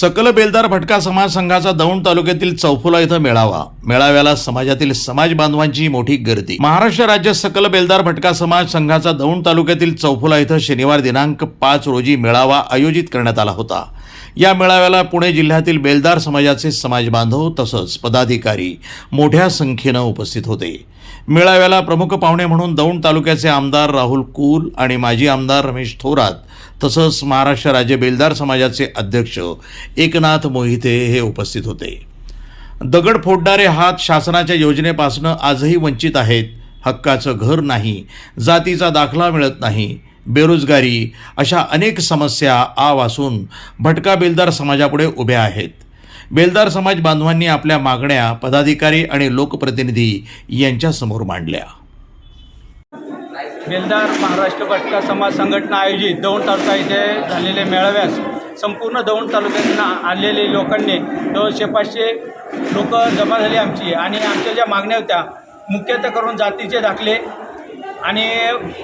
सकल बेलदार भटका समाज संघाचा दौंड तालुक्यातील चौफुला इथं मेळावा. मेळाव्याला समाजातील समाज बांधवांची मोठी गर्दी. महाराष्ट्र राज्य सकल बेलदार भटका समाज संघाचा दौंड तालुक्यातील चौफुला इथं शनिवार दिनांक पाच रोजी मेळावा आयोजित करण्यात आला होता. या मेळाव्याला पुणे जिल्ह्यातील बेलदार समाजाचे समाज बांधव तसंच पदाधिकारी मोठ्या संख्येनं उपस्थित होते. मेळाव्याला प्रमुख पाहुणे म्हणून दौंड तालुक्याचे आमदार राहुल कुल आणि माजी आमदार रमेश थोरात तसंच महाराष्ट्र राज्य बेलदार समाजाचे अध्यक्ष एकनाथ मोहिते हे उपस्थित होते. दगड फोडणारे हात शासनाच्या योजनेपासून आजही वंचित आहेत. हक्काचं घर नाही. जातीचा दाखला मिळत नाही. बेरोजगारी अशा अनेक समस्या आव असून भटका बेलदार समाजापुढे उभ्या आहेत. बेलदार समाज बांधवांनी आपल्या मागण्या पदाधिकारी आणि लोकप्रतिनिधी यांच्यासमोर मांडल्या. बेलदार महाराष्ट्र भटका समाज संघटना आयोजित दौंड तालुका येथे झालेल्या मेळाव्यास संपूर्ण दौंड तालुक्यातून आलेले लोकांनी दोनशे पाचशे लोक जमा झाली आमची आणि आमच्या ज्या मागण्या होत्या मुख्यतः करून जातीचे दाखले आणि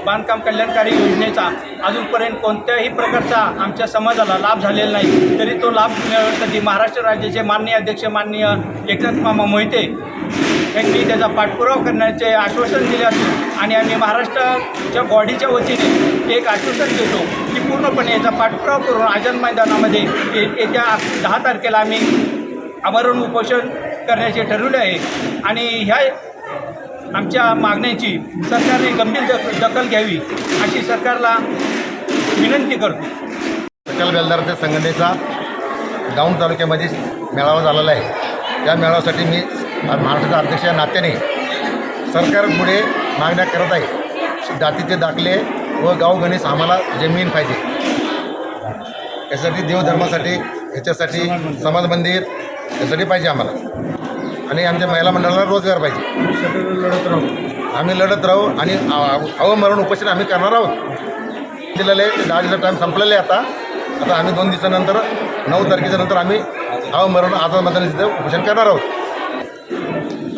बांधकाम कल्याणकारी योजनेचा अजूनपर्यंत कोणत्याही प्रकारचा आमच्या समाजाला लाभ झालेला नाही. तरी तो लाभ मिळवण्यासाठी महाराष्ट्र राज्याचे माननीय अध्यक्ष माननीय एकनाथ मामा मोहिते यांनी त्याचा पाठपुरावा करण्याचे आश्वासन दिले असून आणि आम्ही महाराष्ट्राच्या बॉडीच्या वतीने एक आश्वासन देतो की पूर्णपणे याचा पाठपुरावा करून आझाद मैदानामध्ये ये येत्या दहा तारखेला आम्ही आमरण उपोषण करण्याचे ठरवले आहे. आणि ह्या आमच्या मागण्यांची सरकारने गंभीर दख दखल घ्यावी अशी सरकारला विनंती करतो. सकल बेलदारच्या संघटनेचा दौंड तालुक्यामध्ये मेळावा झालेला आहे. त्या मेळाव्यासाठी मी महाराष्ट्राचा अध्यक्ष या नात्याने सरकारपुढे मागण्या करत आहे. जातीचे दाखले व गाव गणेश आम्हाला जमीन पाहिजे. यासाठी देवधर्मासाठी ह्याच्यासाठी समाज मंदिर यासाठी पाहिजे आम्हाला. आणि आमच्या महिला मंडळाला रोजगार पाहिजे. लढत राहू आम्ही लढत राहू आणि अवमरण उपोषण आम्ही करणार आहोत. दिलेलं आहे ते दहा दिवसाचा टाईम संपलेलं आहे आता. आता आम्ही दोन दिवसानंतर नऊ तारखेच्या नंतर आम्ही अवमरण आझाद मतदान तिथं उपोषण करणार आहोत.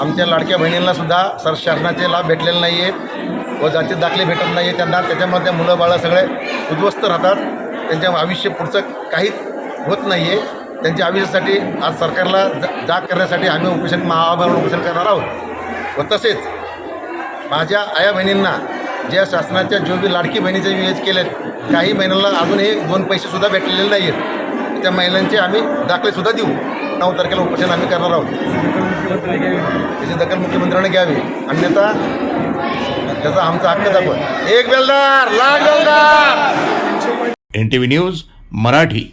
आमच्या लाडक्या बहिणींना सुद्धा सर शासनाचे लाभ भेटलेले नाही आहेत व जाती दाखले भेटत नाही आहे त्यांना. त्याच्यामध्ये मुलं बाळं सगळे उद्ध्वस्त राहतात. त्यांच्या आयुष्य पुढचं काहीच होत नाही आहे त्यांच्या आविष्यासाठी आज सरकारला जा जाग करण्यासाठी आम्ही उपोषण महाआभरण उपोषण करणार आहोत. व तसेच माझ्या आया बहिणींना ज्या शासनाच्या जो बी लाडकी बहिणीचे योज केले काही महिन्यांना अजूनही दोन पैसेसुद्धा भेटलेले नाही आहेत त्या महिलांचे आम्ही दाखलेसुद्धा देऊ. नऊ तारखेला उपोषण आम्ही करणार आहोत. त्याची दखल मुख्यमंत्र्यांनी घ्यावी. अन्यथा त्याचा आमचा हक्क दाखवा. एक बेलदार लाल बेलदार! N T V news Marathi.